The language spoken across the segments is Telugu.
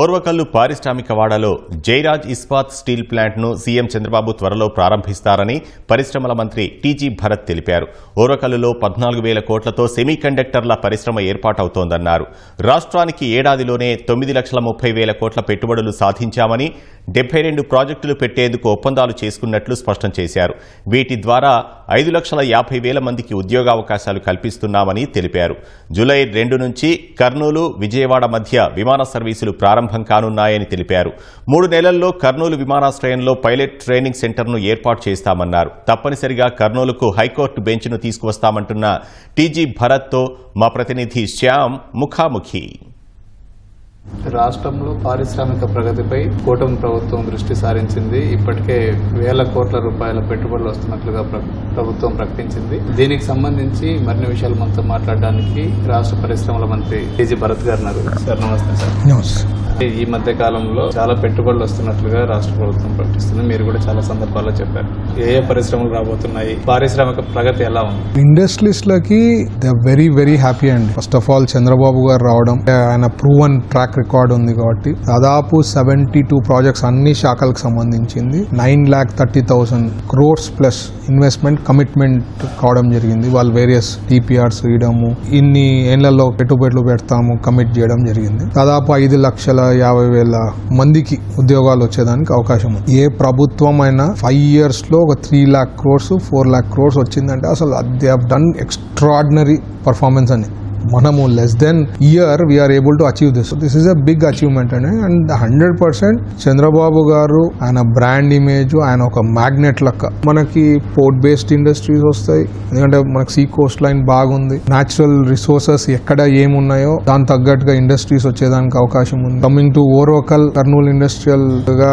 ఓర్వకల్లు పారిశ్రామిక వాడలో జైరాజ్ ఇస్పాత్ స్టీల్ ప్లాంట్ను సీఎం చంద్రబాబు త్వరలో ప్రారంభిస్తారని పరిశ్రమల మంత్రి టీజీ భరత్ తెలిపారు. ఓర్వకల్లులో పద్నాలుగు వేల కోట్లతో సెమీకండక్టర్ల పరిశ్రమ ఏర్పాటవుతోందన్నారు. రాష్ట్రానికి ఏడాదిలోనే తొమ్మిది లక్షల ముప్పై వేల కోట్ల పెట్టుబడులు సాధించామని డెబ్బై రెండు ప్రాజెక్టులు పెట్టేందుకు ఒప్పందాలు చేసుకున్నట్లు స్పష్టం చేశారు. వీటి ద్వారా ఐదు లక్షల యాభై వేల మందికి ఉద్యోగావకాశాలు కల్పిస్తున్నామని తెలిపారు. జూలై రెండు నుంచి కర్నూలు విజయవాడ మధ్య విమాన సర్వీసులు ప్రారంభ కానున్నాయని తెలిపారు. మూడు నెలల్లో కర్నూలు విమానాశ్రయంలో పైలట్ ట్రైనింగ్ సెంటర్ను ఏర్పాటు చేస్తామన్నారు. తప్పనిసరిగా కర్నూలుకు హైకోర్టు బెంచ్ను తీసుకువస్తామంటున్న టీజీ భరత్తో మా ప్రతినిధి శ్యామ్ ముఖాముఖి. రాష్ట్రంలో పారిశ్రామిక ప్రగతిపై కూటమి ప్రభుత్వం దృష్టి సారించింది. ఇప్పటికే వేల కోట్ల రూపాయల పెట్టుబడులు వస్తున్నట్లుగా ప్ర- ప్రభుత్వం ప్రకటించింది. దీనికి సంబంధించి మరిన్ని విషయాలు మనతో మాట్లాడడానికి రాష్ట్ర పరిశ్రమల మంత్రి టీజీ భరత్ గారు సార్ నమస్తే సార్. ఈ మధ్య కాలంలో చాలా పెట్టుబడులు వస్తున్నట్లుగా రాష్ట్ర ప్రభుత్వం ప్రకటిస్తుంది. మీరు కూడా చాలా సందర్భాల్లో చెప్పారు. ఏ ఏ పరిశ్రమలు రాబోతున్నాయి? పారిశ్రామిక ప్రగతి ఎలా ఉంది? ఇండస్ట్రీస్లకి ద వెరీ వెరీ హ్యాపీ అండి. First of all Chandrababu garu రావడం ఆయన ప్రూవన్ ట్రాక్ రికార్డ్ ఉంది కాబట్టి దాదాపు సెవెంటీ టూ ప్రాజెక్ట్స్ అన్ని శాఖలకు సంబంధించింది. Nine lakh thirty thousand crores plus investment commitment కావడం జరిగింది. వాళ్ళు వేరియస్ డిపిఆర్స్ ఇవ్వడము ఇన్ని ఏళ్ళలో పెట్టుబడులు పెడతాము కమిట్ చేయడం జరిగింది. దాదాపు ఐదు లక్షల యాభై వేల మందికి ఉద్యోగాలు వచ్చేదానికి అవకాశం ఉంది. ఏ ప్రభుత్వం అయినా ఫైవ్ ఇయర్స్లో ఒక త్రీ ల్యాక్ క్రోర్స్ ఫోర్ ల్యాక్ క్రోర్స్ వచ్చిందంటే అసలు they have done extraordinary performance అని మనము less then year we're able to achieve this this is a big achievement అండి and hundred percent Chandrababu garu ఆయన బ్రాండ్ ఇమేజ్ ఆయన ఒక మ్యాగ్నెట్ లెక్క. మనకి పోర్ట్ బేస్డ్ ఇండస్ట్రీస్ వస్తాయి. ఎందుకంటే మనకి సీ కోస్ట్ లైన్ బాగుంది. న్యాచురల్ రిసోర్సెస్ ఎక్కడ ఏమున్నాయో దాని తగ్గట్టుగా ఇండస్ట్రీస్ వచ్చేదానికి అవకాశం ఉంది. కమింగ్ టు ఓరోకల్ కర్నూలు ఇండస్ట్రియల్గా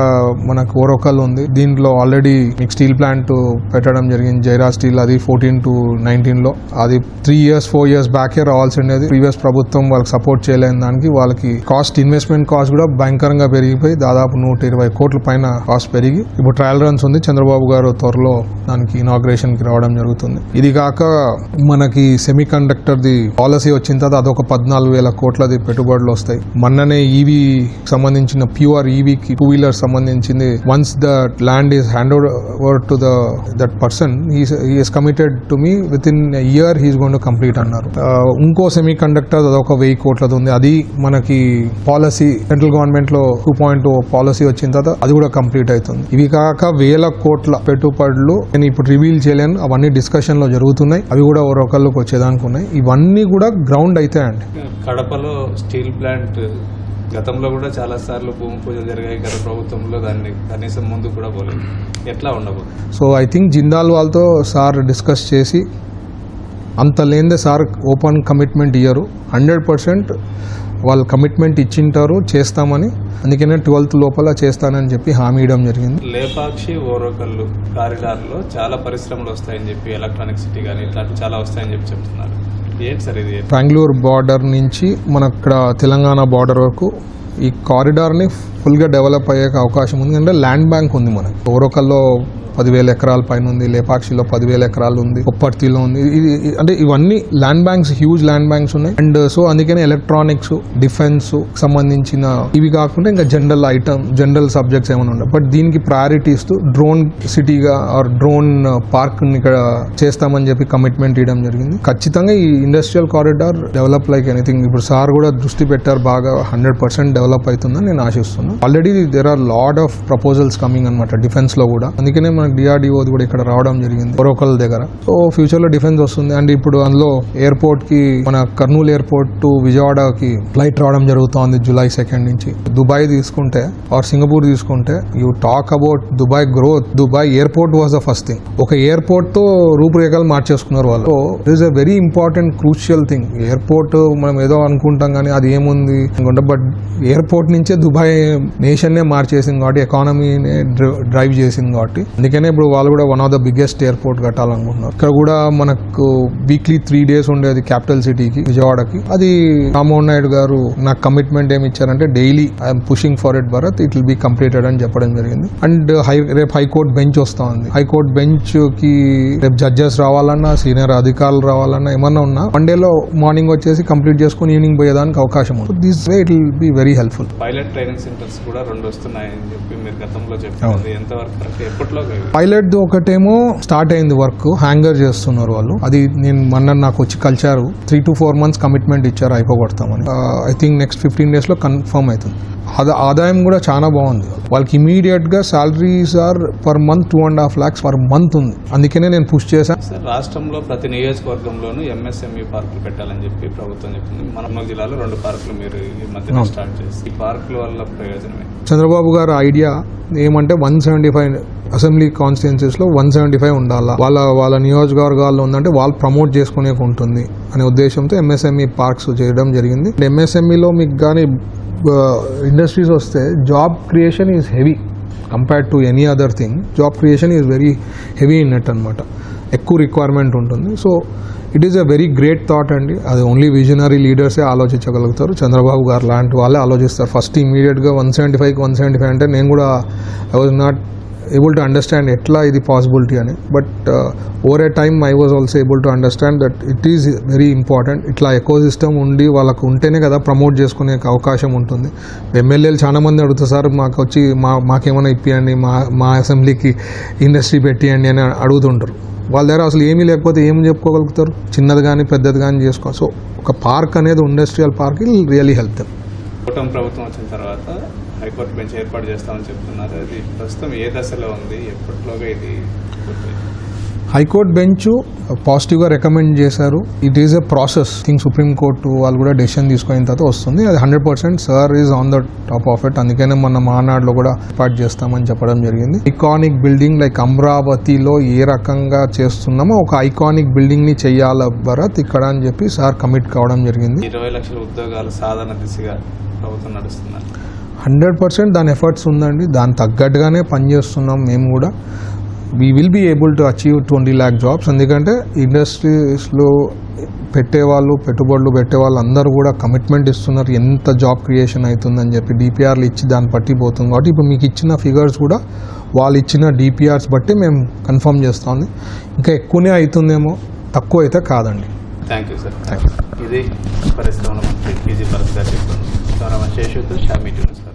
మనకు ఓరోకల్ ఉంది. దీంట్లో ఆల్రెడీ మీకు స్టీల్ ప్లాంట్ పెట్టడం జరిగింది. జైరా స్టీల్ అది ఫోర్టీన్ టు నైన్టీన్లో. అది త్రీ ఇయర్స్ ఫోర్ ఇయర్స్ బ్యాకే రావాల్సి ఉండేది ప్రీవియస్ ప్రభుత్వం వాళ్ళకి సపోర్ట్ చేయలేని దానికి వాళ్ళకి కాస్ట్ ఇన్వెస్ట్మెంట్ కాస్ట్ కూడా భయంకరంగా పెరిగిపోయి దాదాపు నూట ఇరవై కోట్ల పైన కాస్ట్ పెరిగి ఇప్పుడు ట్రయల్ రన్స్ ఉంది. చంద్రబాబు గారు త్వరలో దానికి ఇనాగ్రేషన్కి రావడం జరుగుతుంది. ఇది కాక మనకి సెమీ కండక్టర్ ది పాలసీ వచ్చిన తర్వాత అదొక పద్నాలుగు వేల కోట్లది పెట్టుబడులు వస్తాయి. మొన్ననే ఈవీ సంబంధించిన ప్యూర్ ఈవీకి టూ వీలర్ సంబంధించింది. Once the land is hand over to the that person is committed to me with in year he's gone to complete అన్నారు. Uh, ఇంకో సెమీ కండక్టర్ అదొక వెయ్యి కోట్లది ఉంది. అది మనకి పాలసీ సెంట్రల్ గవర్నమెంట్లో టూ పాయింట్ పాలసీ వచ్చిన తర్వాత అది కూడా కంప్లీట్ అవుతుంది. ఇవి కాక వేల కోట్ల పెట్టుబడులు నేను ఇప్పుడు రివీల్ చేయలేను. అవన్నీ డిస్కషన్లో జరుగుతున్నాయి. అవి కూడా ఒకళ్ళకి వచ్చేదానికి ఉన్నాయి. ఇవన్నీ కూడా గ్రౌండ్ అవుతాయండి కడపలో స్టీల్ ప్లాంట్ గతంలో కూడా చాలా సార్లు భూమి పూజలు జరిగాయి గత ప్రభుత్వంలో. దాన్ని కనీసం ముందు కూడా పోలేదు. ఎట్లా ఉండబోతుంది? సో ఐ థింక్ జిందాల్ వాళ్ళతో సార్ డిస్కస్ చేసి అంత లేనిదే సార్ ఓపెన్ కమిట్మెంట్ ఇయ్యరు. హండ్రెడ్ పర్సెంట్ వాళ్ళు కమిట్మెంట్ ఇచ్చింటారు చేస్తామని. అందుకనే ట్వెల్త్ లోపల చేస్తానని చెప్పి హామీ ఇవ్వడం జరిగింది. లేపాక్షి ఓరోకల్లు కారిడార్లో చాలా పరిశ్రమలు వస్తాయని చెప్పి ఎలక్ట్రానిక్ సిటీ కానీ ఇట్లాంటివి చాలా వస్తాయని చెప్పి చెప్తున్నారు. ఏంటి సార్ ఇది? బెంగళూరు బార్డర్ నుంచి మన ఇక్కడ తెలంగాణ బార్డర్ వరకు ఈ కారిడార్ని ఫుల్గా డెవలప్ అయ్యే అవకాశం ఉంది. అంటే ల్యాండ్ బ్యాంక్ ఉంది మనకి. ఓరోకల్లో పదివేల ఎకరాల పైన ఉంది లేపాక్షిలో పదివేల ఎకరాలు ఉంది కొప్పర్తిలో ఉంది. ఇది అంటే ఇవన్నీ land banks huge land banks ఉన్నాయి. అండ్ సో అందుకనే ఎలక్ట్రానిక్స్ డిఫెన్స్ సంబంధించిన ఇవి కాకుండా ఇంకా జనరల్ ఐటమ్ జనరల్ సబ్జెక్ట్స్ ఏమైనా ఉన్నాయి బట్ దీనికి ప్రయారిటీ ఇస్తూ డ్రోన్ సిటీగా ఆర్ డ్రోన్ పార్క్ ఇక్కడ చేస్తామని చెప్పి కమిట్మెంట్ ఇవ్వడం జరిగింది. ఖచ్చితంగా ఈ industrial corridor develop like anything ఇప్పుడు సార్ కూడా దృష్టి పెట్టారు బాగా హండ్రెడ్ పర్సెంట్ డెవలప్ అవుతుందని నేను ఆశిస్తున్నాను. Already there are lot of proposals coming అనమాట డిఫెన్స్లో కూడా. అందుకనే మనకు డిఆర్డిఓ కూడా ఇక్కడ రావడం జరిగింది. ఒరోకల్ దగ్గర. సో ఫ్యూచర్లో డిఫెన్స్ వస్తుంది. అండ్ ఇప్పుడు అందులో ఎయిర్పోర్ట్కి మన కర్నూలు ఎయిర్పోర్ట్ టు విజయవాడకి ఫ్లైట్ రావడం జరుగుతోంది జూలై సెకండ్ నుంచి. దుబాయ్ తీసుకుంటే ఆర్ సింగపూర్ తీసుకుంటే you talk about Dubai growth. Dubai airport was the first thing. ఒక ఎయిర్పోర్ట్తో రూపురేఖలు మార్చేసుకున్నారు వాళ్ళు. So it a very important crucial thing. Airport మనం ఏదో అనుకుంటాం కానీ అది ఏముంది? బట్ ఎయిర్పోర్ట్ నుంచే దుబాయ్ నేషన్ నే మార్చేసింది కాబట్టి ఎకానమీనే డ్రైవ్ చేసింది కాబట్టి. అందుకని ఇప్పుడు వాళ్ళు కూడా one of the biggest airport కట్టాలనుకుంటున్నారు. ఇక్కడ కూడా మనకు వీక్లీ త్రీ డేస్ ఉండేది క్యాపిటల్ సిటీకి విజయవాడకి. అది రామ్మోహన్ నాయుడు గారు నాకు కమిట్మెంట్ ఏమి ఇచ్చారంటే daily I'm pushing for it Bharat it will be completed అని చెప్పడం జరిగింది. అండ్ హై రేపు హైకోర్టు బెంచ్ వస్తా ఉంది హైకోర్టు బెంచ్కి రేపు జడ్జెస్ రావాలన్నా సీనియర్ అధికారులు రావాలన్నా ఏమన్నా ఉన్నా వన్ డేలో మార్నింగ్ వచ్చేసి కంప్లీట్ చేసుకుని ఈవినింగ్ పోయేదానికి అవకాశం ఉంది. This way it will be very helpful pilot training centres కూడా రెండు వస్తున్నాయని చెప్పి మీరు గతంలో చెప్పారు. ఎంతవరకు పైలట్ ఒకటేమో స్టార్ట్ అయింది వర్క్ హ్యాంగర్ చేస్తున్నారు వాళ్ళు. అది నేను మొన్న నాకు వచ్చి కలిచారు three to four months commitment ఇచ్చారు అయిపోగొడతామని ఐ థింక్ నెక్స్ట్ ఫిఫ్టీన్ డేస్లో కన్ఫర్మ్ అవుతుంది. ఆదా ఆదాయం కూడా చాలా బాగుంది. వాళ్ళకి ఇమీడియట్గా salaries are per month two and half lakhs per month ఉంది. అందుకనే నేను పుష్ చేశాను రాష్ట్రంలో ప్రతి నియోజకవర్గంలోనూ ఎంఎస్ఎంఈ పార్కులు పెట్టాలని చెప్పి ప్రభుత్వం చెప్పింది. మన జిల్లాలో రెండు పార్కులు మీరు ఈ. స్టార్ట్ చేసి ఈ పార్కుల వల్ల ప్రయోజనమే? చంద్రబాబు గారు ఐడియా ఏమంటే వన్ సెవెంటీ ఫైవ్ అసెంబ్లీ కాన్స్టిట్యున్సీస్లో వన్ సెవెంటీ ఫైవ్ ఉండాలా? వాళ్ళ వాళ్ళ నియోజకవర్గాల్లో ఉందంటే వాళ్ళు ప్రమోట్ చేసుకునే ఉంటుంది అనే ఉద్దేశంతో ఎంఎస్ఎంఈ పార్క్స్ చేయడం జరిగింది. ఎంఎస్ఎంఈలో మీకు కానీ ఇండస్ట్రీస్ వస్తే job creation is heavy compared to any other thing job creation is very heavy in net అనమాట ఎక్కువ రిక్వైర్మెంట్ ఉంటుంది. So it is a very great thought అండి. అది ఓన్లీ విజనరీ లీడర్సే ఆలోచించగలుగుతారు. చంద్రబాబు గారు లాంటి వాళ్ళే ఆలోచిస్తారు. ఫస్ట్ ఇమీడియట్గా వన్ సెవెంటీ ఫైవ్కి వన్ సెవెంటీ ఫైవ్ అంటే నేను కూడా I was not able to understand ఎట్లా ఇది పాసిబిలిటీ అని. Uh, but over a time I was also able to understand that it is very important ఇట్లా ఎకో సిస్టమ్ ఉండి వాళ్ళకు ఉంటేనే కదా ప్రమోట్ చేసుకునే అవకాశం ఉంటుంది. ఎమ్మెల్యేలు చాలామంది అడుగుతారు సార్ మాకు వచ్చి మా మాకేమైనా ఇప్పియండి మా మా అసెంబ్లీకి ఇండస్ట్రీ పెట్టియండి అని అడుగుతుంటారు. వాళ్ళ దగ్గర అసలు ఏమీ లేకపోతే ఏం చెప్పుకోగలుగుతారు? చిన్నది కానీ పెద్దది కానీ చేసుకో. సో ఒక పార్క్ అనేది industrial park really help them ప్రభుత్వం వచ్చిన తర్వాత హైకోర్టు బెంచ్ ఏర్పాటు చేస్తామని చెప్తున్నారు. అది ప్రస్తుతం ఏ దశలో ఉంది? ఎప్పటిలోగా ఇది హైకోర్టు బెంచ్ పాజిటివ్గా రికమెండ్ చేశారు. It is a process think supreme court వాళ్ళు కూడా డెసిషన్ తీసుకున్న తర్వాత వస్తుంది. అది hundred percent sir is on the top of it అందుకనే మన మానాడులో కూడా ఏర్పాటు చేస్తామని చెప్పడం జరిగింది. ఐకానిక్ బిల్డింగ్ లైక్ అమరావతిలో ఏ రకంగా చేస్తున్నామో ఒక ఐకానిక్ బిల్డింగ్ని చెయ్యాల భరత్ ఇక్కడ అని చెప్పి సార్ కమిట్ కావడం జరిగింది. ఇరవై లక్షల ఉద్యోగాలు సాధన దిశగా ప్రభుత్వం నడుస్తున్నారు. హండ్రెడ్ పర్సెంట్ దాని ఎఫర్ట్స్ ఉందండి. దాని తగ్గట్టుగానే పనిచేస్తున్నాం మేము కూడా. We will be able to achieve twenty lakh jobs ఎందుకంటే ఇండస్ట్రీస్లో పెట్టేవాళ్ళు పెట్టుబడులు పెట్టేవాళ్ళు అందరూ కూడా కమిట్మెంట్ ఇస్తున్నారు. ఎంత జాబ్ క్రియేషన్ అవుతుందని చెప్పి డిపిఆర్లు ఇచ్చి దాన్ని బట్టి పోతుంది కాబట్టి ఇప్పుడు మీకు ఇచ్చిన ఫిగర్స్ కూడా వాళ్ళు ఇచ్చిన డిపిఆర్స్ బట్టి మేము కన్ఫర్మ్ చేస్తాం ఇంకా ఎక్కువనే అవుతుందేమో తక్కువ అయితే కాదండి. Thank you sir thank you ఇది పరిశ్రమల మంత్రి పీజీ భరత్ గారు చెప్తున్నారు శేషుతో షామీ ట్యూన్స్ గారు